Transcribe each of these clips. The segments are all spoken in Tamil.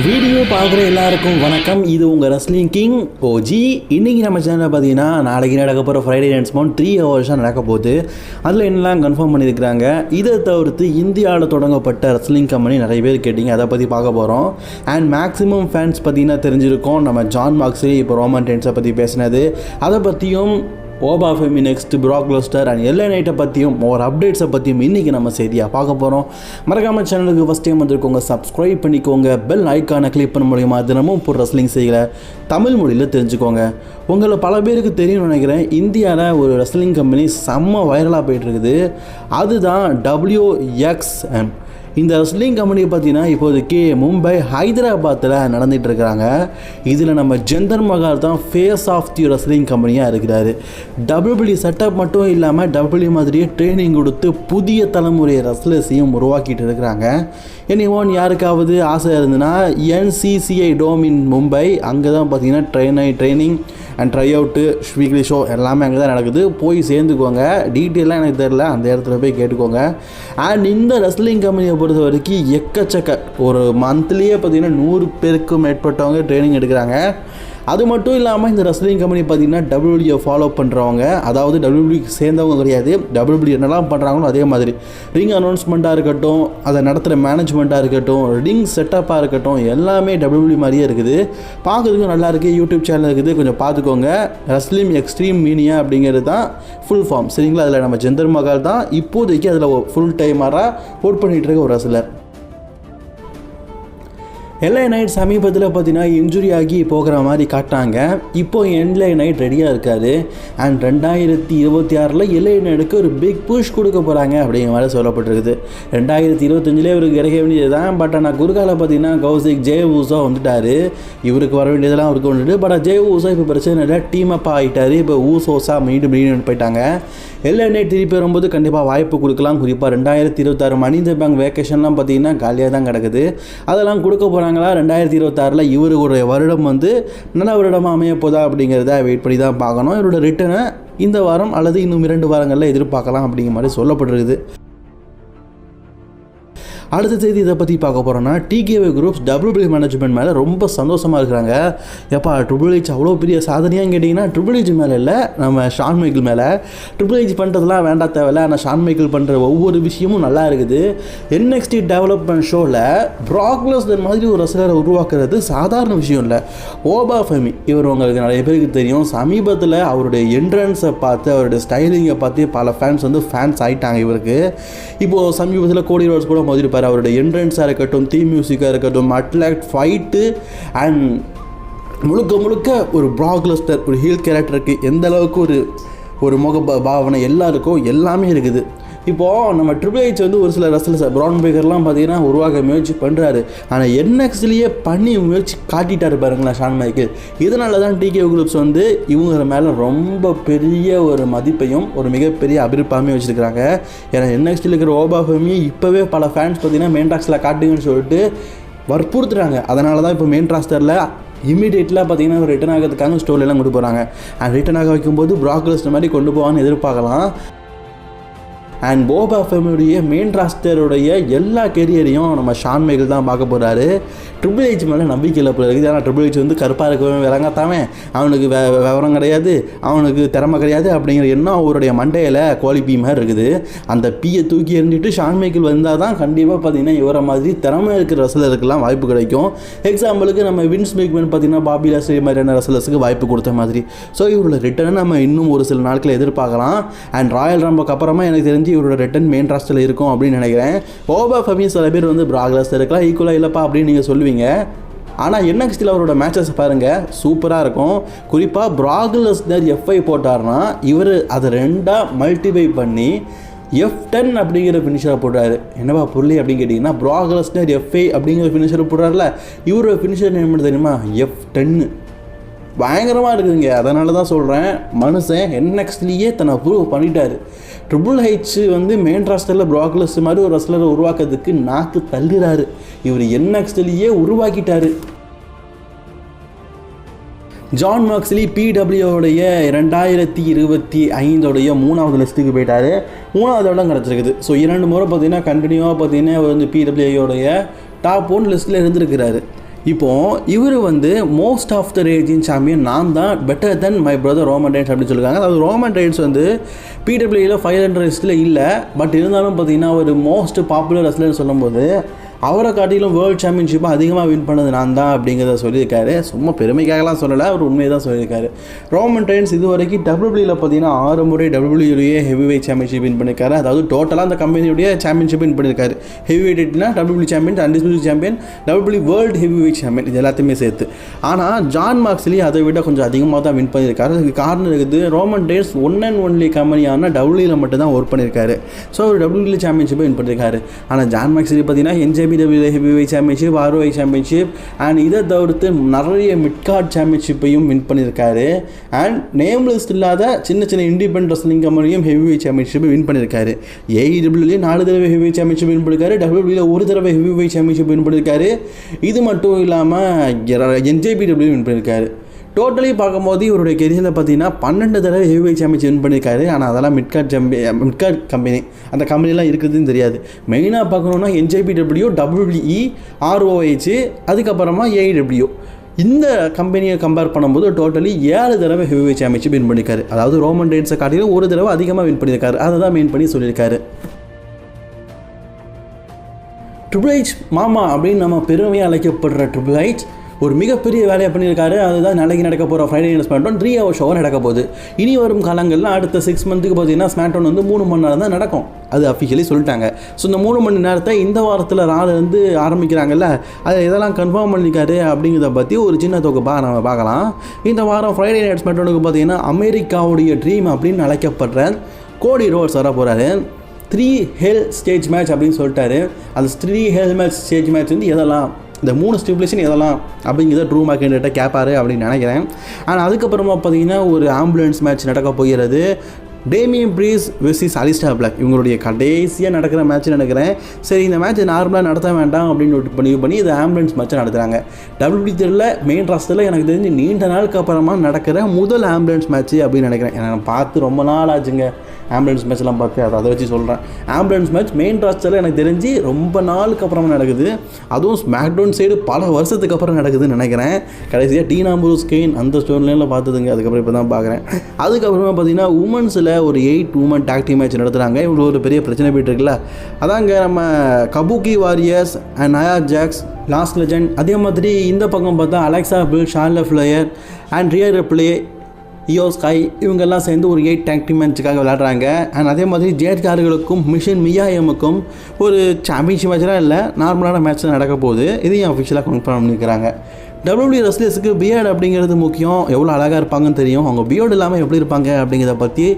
வீடியோ பார்க்குற எல்லாருக்கும் வணக்கம். இது உங்கள் ரெஸ்லிங் கிங் ஓஜி இன்றைக்கி நம்ம சேனலில் பார்த்தீங்கன்னா நாளைக்கு நடக்க போகிற ஃப்ரைடே டான்ஸ் மவுண்ட் த்ரீ ஹவர்ஸாக நடக்க போகுது. அதில் என்னெல்லாம் கன்ஃபார்ம் பண்ணியிருக்கிறாங்க? இதை தவிர்த்து இந்தியாவில் தொடங்கப்பட்ட ரெஸ்லிங் கம்பெனி நிறைய பேர் கேட்டிங்க. அதை பற்றி பார்க்க போகிறோம் அண்ட் மேக்ஸிமம் ஃபேன்ஸ் பார்த்தீங்கன்னா தெரிஞ்சிருக்கோம். நம்ம ஜான் மார்க்ஸே இப்போ ரோமன் டென்ஸை பற்றி பேசினது. அதை பற்றியும் ஓபா ஃபெமி நெக்ஸ்ட் ப்ராக்லோஸ்டர் அண்ட் எல்லை நைட்டை பற்றியும் ஒரு அப்டேட்ஸை பற்றியும் இன்றைக்கி நம்ம செய்தியாக பார்க்க போகிறோம் மறக்காமல் சேனலுக்கு ஃபஸ்ட் டைம் வந்திருக்கோங்க சப்ஸ்கிரைப் பண்ணிக்கோங்க பெல் ஐக்கானை கிளிக் பண்ண மூலியமா தினமும் ஒரு ரெஸ்லிங் செய்கிற தமிழ் மொழியில் தெரிஞ்சுக்கோங்க. உங்களை பல பேருக்கு தெரியும்னு நினைக்கிறேன் இந்தியாவில் ஒரு ரெஸ்லிங் கம்பெனி செம்ம வைரலாக போயிட்டுருக்குது அதுதான் டபிள்யூஎக்ஸ்எம் இந்த ரெஸ்லிங் கம்பெனி பார்த்தீங்கன்னா இப்போதைக்கு மும்பை ஹைதராபாத்தில் நடந்துகிட்டு இருக்கிறாங்க இதில் நம்ம ஜெந்தர் மகால் தான் ஃபேஸ் ஆஃப் தி ரெஸ்லிங் கம்பெனியாக இருக்கிறார். டபிள்யூபிள்யூ செட்டப் மட்டும் இல்லாமல் டபிள்யூ மாதிரியே ட்ரைனிங் கொடுத்து புதிய தலைமுறை ரெஸ்லர்ஸையும் உருவாக்கிட்டு இருக்கிறாங்க. எனி ஒன் யாருக்காவது ஆசை இருந்ததுன்னா என்சிசிஐ டோம் இன் மும்பை. அங்கே தான் பார்த்தீங்கன்னா train training and try out weekly show எல்லாமே அங்கே தான் நடக்குது. போய் சேர்ந்துக்கோங்க. டீட்டெயிலாக எனக்கு தெரில அந்த இடத்துல போய் கேட்டுக்கோங்க. அண்ட் இந்த ரெஸ்லிங் கம்பெனியை பொறுத்த வரைக்கும் எக்கச்சக்க ஒரு மந்த்லியே பார்த்தீங்கன்னா நூறு பேருக்கும் மேற்பட்டவங்க ட்ரைனிங் எடுக்கிறாங்க. அது மட்டும் இல்லாமல் இந்த ரெஸ்லிங் கம்பெனி பார்த்திங்கன்னா டபிள்யூபிள்யூ ஃபாலோ பண்ணுறவங்க அதாவது டபிள்யூபிள்யூக்கு சேர்ந்தவங்க கிடையாது டபிள்யூபிள்யூ என்னெல்லாம் பண்ணுறாங்களோ அதே மாதிரி. ரிங் அனௌன்ஸ்மெண்ட்டாக இருக்கட்டும் அதை நடத்துகிற மேனேஜ்மெண்ட்டாக இருக்கட்டும் ரிங் செட்டப்பாக இருக்கட்டும் எல்லாமே டபிள்யூபிள்யூ மாதிரியே இருக்குது. பார்க்குறதுக்கு நல்லா இருக்குது யூடியூப் சேனல் இருக்குது கொஞ்சம் பார்த்துக்கோங்க ரஸ்லிம் எக்ஸ்ட்ரீம் மீனியா அப்படிங்கிறது தான் ஃபுல் ஃபார்ம் சரிங்களா? அதில் நம்ம ஜெந்தர் மகால் தான் இப்போதைக்கு அதில் ஃபுல் டைமராக ஒர்க் பண்ணிகிட்டு இருக்க ஒரு ரெஸ்லர் எல்ஐ நைட் சமீபத்தில் பார்த்தீங்கன்னா இன்ஜுரி ஆகி போகிற மாதிரி காட்டாங்க இப்போ எல்ஐ நைட் ரெடியாக இருக்காது அண்ட் ரெண்டாயிரத்தி இருபத்தி ஆறில் எல்ஐ நைட்டுக்கு ஒரு பிக் புஷ் கொடுக்க போகிறாங்க அப்படிங்கிற மாதிரி சொல்லப்பட்டிருக்குது. ரெண்டாயிரத்தி இருபத்தஞ்சிலே இவருக்கு இறக்க வேண்டியது தான் பட் ஆனால் குறுக்கால பார்த்தீங்கன்னா கௌசிக் ஜெய ஊசா வந்துட்டார். இவருக்கு வர வேண்டியதெல்லாம் அவருக்கு வந்துட்டு பட் ஜெய ஊசா இப்போ பிரச்சனை இல்லை. டீம் அப் ஆகிட்டார் இப்போ ஊசோசா மீண்டும் மீண்டும் போயிட்டாங்க. எல்ஐ நைட் திருப்பி வரும்போது கண்டிப்பாக வாய்ப்பு கொடுக்கலாம். குறிப்பாக ரெண்டாயிரத்தி இருபத்தாறு மனித பேங்க் வேக்கேஷன்லாம் பார்த்தீங்கன்னா காலியாக தான் கிடக்குது. அதெல்லாம் கொடுக்க போகிறாங்களா ரெண்டாயிரத்தி இருபத்தாறில் இவருடைய வருடம் வந்து நல்ல வருடமாக அமைய போதா அப்படிங்கிறத வெயிட் பண்ணி தான் பார்க்கணும். இவரோட ரிட்டனை இந்த வாரம் அல்லது இன்னும் இரண்டு வாரங்களில் எதிர்பார்க்கலாம் அப்படிங்கிற மாதிரி சொல்லப்பட்டிருக்குது. அடுத்த செய்தி இதை பற்றி பார்க்க போகிறோன்னா டிகேவே குரூப்ஸ் டபிள்யூபிள்யூ மேனேஜ்மெண்ட் மேலே ரொம்ப சந்தோஷமாக இருக்கிறாங்க. எப்பா ட்ரிபிள் ஹெச் அவ்வளோ பெரிய சாதனையான்னு கேட்டிங்கன்னா ட்ரிபிள் ஹெச் மேலே இல்லை நம்ம ஷான் மைக்கிள் மேலே. ட்ரிபிள் ஹெச் பண்ணுறதுலாம் வேண்டாம் தேவையில்ல ஆனால் ஷான் மைக்கிள் பண்ணுற ஒவ்வொரு விஷயமும் நல்லா இருக்குது. என்எக்ஸ்டி டெவலப்மெண்ட் ஷோவில் ப்ராக்லஸ் மாதிரி ஒரு ரசிகரை உருவாக்குறது சாதாரண விஷயம் இல்லை. ஓபா ஃபெமி இவர் உங்களுக்கு நிறைய பேருக்கு தெரியும். சமீபத்தில் அவருடைய என்ட்ரன்ஸை பார்த்து அவருடைய ஸ்டைலிங்கை பார்த்து பல ஃபேன்ஸ் வந்து ஃபேன்ஸ் ஆகிட்டாங்க இவருக்கு. இப்போது சமீபத்தில் கோடி ரோட்ஸ் கூட மோதிருப்பார். அவருடைய என்ட்ரன்ஸாக இருக்கட்டும் தீம் மியூசிக்காக இருக்கட்டும் அட்லாக்ட் ஃபைட்டு அண்ட் முழுக்க முழுக்க ஒரு ப்ராக்லஸ்டர் ஒரு ஹீல் கேரக்டருக்கு எந்த அளவுக்கு ஒரு ஒரு முக பா- பாவனை எல்லாருக்கும் எல்லாமே இருக்குது. இப்போது நம்ம ட்ரிபிள் ஹெச் வந்து ஒரு சில ரசல்ஸ் ப்ரௌன் பேக்கர்லாம் பார்த்தீங்கன்னா உருவாக்க முயற்சி பண்ணுறாரு ஆனால் என்எக்ஸ்லேயே பண்ணி முயற்சி காட்டிட்டார் பாருங்களேன் ஷான் மைக்கேல். இதனால தான் டிகே குரூப்ஸ் வந்து இவங்க மேலே ரொம்ப பெரிய ஒரு மதிப்பையும் ஒரு மிகப்பெரிய அபிருப்பாமையும் வச்சுருக்காங்க ஏன்னா என்எக்ஸ்டியில் இருக்கிற ஓபாஃபமி இப்போவே பல ஃபேன்ஸ் பார்த்தீங்கன்னா மெயின் டாக்ஸில் காட்டுங்கன்னு சொல்லிட்டு வற்புறுத்துறாங்க. அதனால தான் இப்போ மெயின் ராஸ்டரில் இமீடியட்லாம் பார்த்தீங்கன்னா ரிட்டன் ஆகிறதுக்காக ஸ்டோரிலாம் கொண்டு போகிறாங்க அண்ட் ரிட்டன் ஆக வைக்கும்போது ப்ராக்லஸ்ட் மாதிரி கொண்டு போவான்னு எதிர்பார்க்கலாம். அண்ட் போபா ஃபேமிலியுடைய மெயின் ராஸ்டருடைய எல்லா கெரியரையும் நம்ம ஷான் மைக்கிள் தான் பார்க்க போகிறாரு ட்ரிபிள் ஹெச் மேலே நம்பிக்கை இல்லை போல இருக்குது ஏன்னா ட்ரிபிள் ஹெச் வந்து கருப்பாக இருக்கவே விளங்காத்தாவன் அவனுக்கு வெ விவரம் கிடையாது. அவனுக்கு திறமை கிடையாது அப்படிங்கிற எண்ணம் அவருடைய மண்டையில் குவாலிட்டி மாதிரி இருக்குது. அந்த பீயை தூக்கி எறிஞ்சிட்டு ஷான் மைக்கிள் வந்தால் தான் கண்டிப்பாக பார்த்தீங்கன்னா இவரை மாதிரி திறமை இருக்கிற ரசலருக்கெல்லாம் வாய்ப்பு கிடைக்கும். எக்ஸாம்பிளுக்கு நம்ம வின்ஸ் மேக்மேன் பார்த்தீங்கன்னா பாபி லாஸ்ரி மாதிரியான ரசலர்ஸுக்கு வாய்ப்பு கொடுத்த மாதிரி. ஸோ இவரோட ரிட்டர்னை நம்ம இன்னும் ஒரு சில நாட்களில் எதிர்பார்க்கலாம். அண்ட் ராயல் ரம்புக்கு அப்புறமா எனக்கு தெரிஞ்சு இவரோட ரிட்டன் மெயின் ராஸ்டரில் இருக்கும் அப்படின்னு நினைக்கிறேன். ஓபா ஃபமி சில பேர் வந்து ப்ராக்ரஸ் இருக்கலாம் ஈக்குவலாக இல்லைப்பா அப்படின்னு நீங்கள் சொல்லுவீங்க. ஆனால் என்எக்ஸ்டியில் அவரோட மேட்சஸ் பாருங்கள் சூப்பராக இருக்கும். குறிப்பாக ப்ராக்லஸ்னர் எஃப்ஐ போட்டார்னா இவர் அதை ரெண்டாக மல்டிபை பண்ணி எஃப் டென் அப்படிங்கிற ஃபினிஷரை போடுறாரு. என்னப்பா புள்ளி அப்படின்னு கேட்டிங்கன்னா ப்ராக்லஸ்னர் எஃப்ஐ அப்படிங்கிற ஃபினிஷரை போடுறாருல. இவரோட ஃபினிஷர் நேம் என்ன தெரியுமா? எஃப் டென்னு பயங்கரமாக இருக்குதுங்க. அதனால தான் சொல்கிறேன் மனுஷன் என்எக்ஸ்லேயே தன்னை ப்ரூவ் பண்ணிட்டாரு. ட்ரிபிள் ஹெச் வந்து மெயின் ராஸ்டரில் ப்ராக்லஸ் மாதிரி ஒரு ரஸ்லரை உருவாக்குறதுக்கு நாக்கு தள்ளுறாரு. இவர் என்எக்ஸ்லேயே உருவாக்கிட்டாரு. ஜான் மார்க்ஸ்லி பிடபிள்யூடைய ரெண்டாயிரத்தி இருபத்தி ஐந்தோடைய மூணாவது லிஸ்ட்டுக்கு போயிட்டார். மூணாவது இடம் கிடச்சிருக்குது. ஸோ இரண்டு முறை பார்த்தீங்கன்னா கண்டினியூவாக பார்த்தீங்கன்னா அவர் வந்து பிடபிள்யூடைய டாப் ஒன் லிஸ்ட்டில் இருந்திருக்கிறாரு. இப்போது இவர் வந்து most of the reigning champion நான் தான் better than my brother Roman Reigns அப்படின்னு சொல்லியிருக்காங்க. அதாவது ரோமன் ரைன்ஸ் வந்து பிடபிள்யூயில் ஃபைவ் ஹண்ட்ரட் லிஸ்ட்டில் இல்லை பட் இருந்தாலும் பார்த்தீங்கன்னா ஒரு மோஸ்ட் பாப்புலர் ரெஸ்லர்னு சொல்லும்போது அவரை காட்டிலும் வேர்ல்டு சாம்பியன்ஷிப்பை அதிகமாக வின் பண்ணது நான் தான் அப்படிங்கிறத சொல்லியிருக்காரு. சும்மா பெருமைக்காகலாம் சொல்லலை அவர் உண்மையை தான் சொல்லியிருக்காரு ரோமன் ட்ரெயின்ஸ் இது வரைக்கும் டபிள்யூபிள்யூவில் பார்த்தீங்கன்னா ஆறு முறை டபிள்யூபிள்யூடைய ஹெவி வெயிட் சாம்பியன்ஷிப் வின் பண்ணியிருக்காரு. அதாவது டோட்டலாக அந்த கம்பெனியுடைய சாம்பியன்ஷிப் வின் பண்ணியிருக்காரு. Heavy வெயிட்னா WWE champion undisputed champion W world heavyweight champion இது எல்லாத்தையுமே சேர்த்து. ஆனால் ஜான் மார்க்ஸ்லி அதை விட கொஞ்சம் அதிகமாக தான் வின் பண்ணியிருக்காரு. அதுக்கு காரணம் இருக்குது ரோமன் டேஸ் ஒன் அண்ட் ஒன்லி கம்பெனியான டபிள்யூவில் மட்டும் தான் ஒர்க் பண்ணியிருக்காரு. ஸோ அவர் டபிள்யூபிள்யூ சாம்பியன்ஷிப்பை வின் பண்ணியிருக்காரு. ஆனால் ஜான் மார்க்ஸ்லி பார்த்தீங்கன்னா NJPW heavyweight championship ROH championship and இதை தவிர்த்து நிறைய மிட்கார்ட் சாம்பியன்ஷிப்பையும் வின் பண்ணியிருக்காரு. அண்ட் நேம் லிஸ்ட் இல்லாத சின்ன சின்ன இண்டிபெண்ட் ரெஸ்லிங் கம்பெனியும் ஹெவி வெயிட் சாம்பியன்ஷிப்பை வின் பண்ணியிருக்காரு ஏஇடபிள்யூலேயே நாலு தடவை ஹெவி வெயிட் சாம்பியன்ஷிப் வின் பண்ணியிருக்காரு டபிள்யூபிள்யூல ஒரு தடவை ஹெவி வெயிட் சாம்பியன்ஷிப் வின் பண்ணியிருக்காரு. இது மட்டும் இல்லாமல் என்ஜேபிடபிள்யூ வின் பண்ணியிருக்காரு. டோட்டலி பார்க்கும்போது இவருடைய கெரியரில் பார்த்தீங்கன்னா பன்னெண்டு தடவை ஹெவி வெயிட் சாம்பியன்ஷிப் வின் பண்ணியிருக்காரு. ஆனால் அதெல்லாம் மிட்கார்ட் ஜம்பி மிட்கார்ட் கம்பெனி அந்த கம்பெனிலாம் இருக்குதுன்னு தெரியாது. மெயினாக பார்க்கணுன்னா என்ஜேபிடபிள்யூ டபிள்யூஇ ஆர்ஓஹெச் அதுக்கப்புறமா ஏஐடபிள்யூ இந்த கம்பெனியை கம்பேர் பண்ணும்போது டோட்டலி ஏழு தடவை ஹெவி வெயிட் சாம்பியன்ஷிப் வின் பண்ணியிருக்காரு. அதாவது ரோமன் டேன்ஸை காட்டிலும் ஒரு தடவை அதிகமாக வின் பண்ணியிருக்காரு. அதை தான் மெயின் பண்ணி சொல்லியிருக்காரு. ட்ரிபிள் ஹெச் மாமா அப்படின்னு நம்ம பெருமையாக அழைக்கப்படுற ட்ரிபிள் ஹெச் ஒரு மிகப்பெரிய வேலையை பண்ணியிருக்காரு. அதுதான் நாளைக்கு நடக்க போகிற Friday night SmackDown three hour ஷோவாக நடக்க போகுது. இனி வரும் காலங்களில் அடுத்த சிக்ஸ் மந்த்துக்கு பார்த்தீங்கன்னா ஸ்மாக்டவுன் வந்து மூணு மணி நேரம் தான் நடக்கும். அது அஃபிஷியலி சொல்லிட்டாங்க. ஸோ இந்த மூணு மணி நேரத்தை இந்த வாரத்தில் நாள் வந்து ஆரம்பிக்கிறாங்கல்ல அதை இதெல்லாம் கன்ஃபார்ம் பண்ணியிருக்காரு அப்படிங்கிறத பற்றி ஒரு சின்ன தொகுப்பாக நம்ம பார்க்கலாம். இந்த வாரம் ஃப்ரைடே நைட் ஸ்மாக்டவுனுக்கு பார்த்தீங்கன்னா அமெரிக்காவுடைய ட்ரீம் அப்படின்னு அழைக்கப்படுற கோடி ரோட்ஸ் வர போகிறாரு த்ரீ ஹெல் ஸ்டேஜ் மேட்ச் அப்படின்னு சொல்லிட்டாரு. அந்த three hell match stage match வந்து எதெல்லாம்? இந்த மூணு ஸ்டிபுலேஷன் இதெல்லாம் அப்படிங்கிறத ட்ரூ மார்க்கெட்ட கேட்பாரு அப்படின்னு நினைக்கிறேன். ஆனால் அதுக்கப்புறமா பார்த்தீங்கன்னா ஒரு ஆம்புலன்ஸ் மேட்ச் நடக்க போகிறது. Damian Priest versus Aleister Black இவங்களுடைய கடைசியாக நடக்கிற மேட்ச் நினைக்கிறேன். சரி இந்த மேட்ச் நார்மலாக நடத்த வேண்டாம் அப்படின்னு நோட் பண்ணி பண்ணி இது ஆம்புலன்ஸ் மேட்ச் நடத்துகிறாங்க டபிள்யூபி தெரியல மெயின் ராஸ்டரில் எனக்கு தெரிஞ்சு நீண்ட நாளுக்கு அப்புறமா நடக்கிற முதல் ஆம்புலன்ஸ் மேட்ச் அப்படின்னு நினைக்கிறேன். நான் பார்த்து ரொம்ப நாள் ஆச்சுங்க. ஆம்புலன்ஸ் மேட்ச்லாம் பார்த்து அதை அதை வச்சு சொல்கிறேன் ஆம்புலன்ஸ் மேட்ச் மெயின் ராஸ்டரில் எனக்கு தெரிஞ்சு ரொம்ப நாளுக்கு அப்புறமா நடக்குது. அதுவும் ஸ்மாக்டவுன் சைடு பல வருஷத்துக்கு அப்புறம் நடக்குதுன்னு நினைக்கிறேன். கடைசியாக டீனா ஸ்கெயின் கெயின் அந்த ஸ்டோன்லேயும் பார்த்துதுங்க. அதுக்கப்புறம் இப்போ தான் பார்க்குறேன். அதுக்கப்புறமா பார்த்தீங்கன்னா உமன்ஸில் ஒரு எயிட் உமன் டாக்டி மேட்ச் நடத்துகிறாங்க இவங்களுக்கு ஒரு பெரிய பிரச்சனை போயிட்டு இருக்குல்ல. அதாங்க நம்ம Kabuki Warriors and Nia Jax last legend அதே மாதிரி இந்த பக்கம் பார்த்தா Alexa Bliss Charlotte Flair and Rhea play Iyo Sky இவங்கெல்லாம் சேர்ந்து ஒரு எயிட் டேங்க் டீம் மேட்சுக்காக விளையாடுறாங்க. அண்ட் அதே மாதிரி ஜேட்கார்களுக்கும் மிஷன் மியாயமுக்கும் ஒரு சாம்பியன்ஷிப் மேட்ச்லாம் இல்லை. நார்மலான மேட்ச் நடக்க போகுது. இதையும் அஃபிஷியலாக கன்ஃபார்ம் பண்ணியிருக்கிறாங்க டபிள்யூடி ரெஸ்லர்ஸுக்கு பிஎட் அப்படிங்கிறது முக்கியம். எவ்வளோ அழகாக இருப்பாங்கன்னு தெரியும். அவங்க பிஎட் இல்லாமல் எப்படி இருப்பாங்க அப்படிங்கிறத பற்றி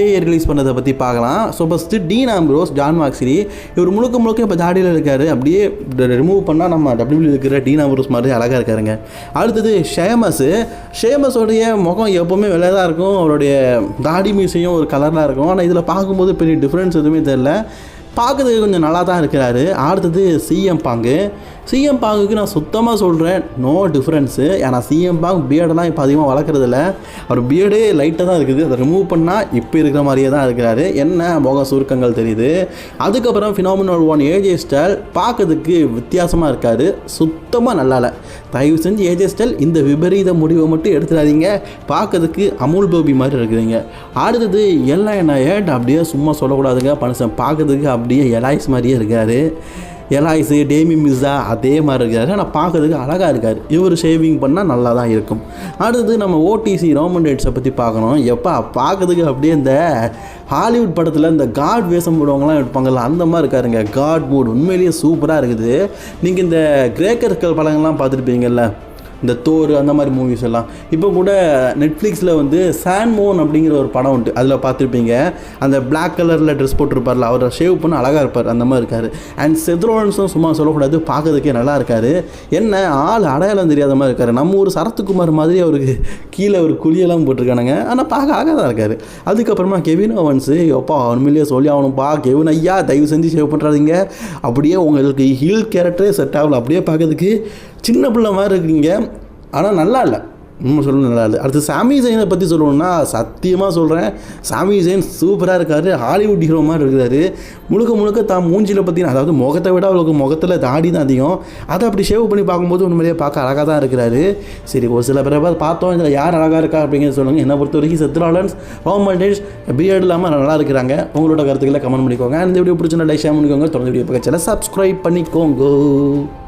ஏஐ ரிலீஸ் பண்ணதை பற்றி பார்க்கலாம். So first Dean Ambrose Jon Moxley இவர் முழுக்க முழுக்க இப்போ தாடியில் இருக்கார். அப்படியே ரிமூவ் பண்ணால் நம்ம டபிள்யூ இருக்கிற டீன் ஆம்ப்ரோஸ் மாதிரி அழகாக இருக்காருங்க. அடுத்தது ஷேமஸு ஷேமஸோடைய முகம் எப்போவுமே வெளியே தான் இருக்கும். அவருடைய தாடி மீசையும் ஒரு கலராக இருக்கும். ஆனால் இதில் பார்க்கும்போது பெரிய டிஃப்ரென்ஸ் எதுவுமே தெரில பார்க்கறதுக்கு கொஞ்சம் நல்லா தான் இருக்கிறாரு. அடுத்தது சிஎம் பாங்கு சிஎம் பாங்குக்கு நான் சுத்தமாக சொல்கிறேன் நோ டிஃப்ரென்ஸு ஏன்னா சிஎம் பாங் பியர்டெல்லாம் இப்போ அதிகமாக வளர்க்குறதில்ல. அவர் பியர்டே லைட்டாக தான் இருக்குது. அதை ரிமூவ் பண்ணால் இப்போ இருக்கிற மாதிரியே தான் இருக்கிறாரு. என்ன முக சுருக்கங்கள் தெரியுது. அதுக்கப்புறம் ஃபினாமினல் ஒன் ஏஜே ஸ்டைல் பார்க்கறதுக்கு வித்தியாசமாக இருக்காரு. சுத்தமாக நல்லா இல்லை. தயவு செஞ்சு ஏஜே ஸ்டைல் இந்த விபரீத முடிவை மட்டும் எடுத்துடாதீங்க. பார்க்கறதுக்கு அமுல் பேபி மாதிரி இருக்குதுங்க. அடுத்தது எல்லாம் என்ன ஏட் அப்படியே சும்மா சொல்லக்கூடாதுங்க. பனுஷன் பார்க்கறதுக்கு அப்படியே எலாய்ஸ் மாதிரியே இருக்காரு. எலாய்ஸு டேமி மிஸ்ஸா அதே மாதிரி இருக்காரு. ஆனால் பார்க்கறதுக்கு அழகாக இருக்கார். இவர் ஷேவிங் பண்ணால் நல்லா தான் இருக்கும். அடுத்தது நம்ம ஓடிசி ரோமன் ரைட்ஸை பற்றி பார்க்கணும். எப்போ பார்க்கறதுக்கு அப்படியே இந்த ஹாலிவுட் படத்தில் இந்த காட் வேஷம் போடுவாங்கலாம் எடுப்பாங்கல்ல அந்த மாதிரி இருக்காருங்க. காட் மூட் உண்மையிலேயே சூப்பராக இருக்குது. நீங்கள் இந்த கிரேக்கர்கள் படங்கள்லாம் பார்த்துருப்பீங்கல்ல இந்த தோர் அந்த மாதிரி மூவிஸ் எல்லாம். இப்போ கூட நெட்ஃப்ளிக்ஸில் வந்து சான்மோன் அப்படிங்கிற ஒரு படம் உண்டு. அதில் பார்த்துருப்பீங்க. அந்த பிளாக் கலரில் ட்ரெஸ் போட்டிருப்பார்ல அவரை ஷேவ் பண்ண அழகாக இருப்பார். அந்த மாதிரி இருக்கார். அண்ட் செத்ரோன்ஸும் சும்மா சொல்லக்கூடாது பார்க்கறதுக்கே நல்லா இருக்கார். என்ன ஆள் அடையாளம் தெரியாத மாதிரி இருக்கார். நம்ம ஒரு சரத்குமார் மாதிரி அவருக்கு கீழே ஒரு குழியெல்லாம் போட்டிருக்கானுங்க. ஆனால் பார்க்க அழகாக தான் இருக்கார். அதுக்கப்புறமா கெவின் அவன்ஸு எப்பா உண்மையிலேயே சொல்லி ஆகணும்ப்பா கெவின் ஐயா தயவு செஞ்சு சேவ் பண்ணுறாதீங்க அப்படியே உங்களுக்கு ஹீல் கேரக்டரே செட் ஆகல. அப்படியே பார்க்கறதுக்கு சின்ன பிள்ளை மாதிரி இருக்கீங்க. ஆனால் நல்லா இல்லை. நம்ம சொல்லணும் நல்லா இல்லை. அடுத்து சாமி ஜெயினை பற்றி சொல்லணும்னா சத்தியமாக சொல்கிறேன் சாமி ஜெயின் சூப்பராக இருக்கார். ஹாலிவுட் ஹீரோ மாதிரி இருக்கிறாரு. முழுக்க முழுக்க தான் மூஞ்சியில் பார்த்தீங்கன்னா அதாவது முகத்தை விட அவளுக்கு முகத்தில் தாடி தான் அதிகம். அதை அப்படி ஷேவ் பண்ணி பார்க்கும்போது உண்மையிலேயே பார்க்க அழகாக தான் இருக்கிறாரு. சரி ஒரு சில பேரை பார்த்தோம். இதில் யார் அழகாக இருக்கா அப்படிங்கிறத சொல்லுங்கள் என்னை பொறுத்த வரைக்கும் செத்ராலன்ஸ் ரோமன் பிஎட் இல்லாமல் நல்லா இருக்கிறாங்க. உங்களோட கருத்துக்களை கமெண்ட் பண்ணிக்கோங்க. இந்த வீடியோ பிடிச்சிருந்தா லைக் ஷேர் பண்ணிக்கோங்க தொடர்ந்து வீடியோ பக்கத்தில் சப்ஸ்கிரைப் பண்ணிக்கோங்க.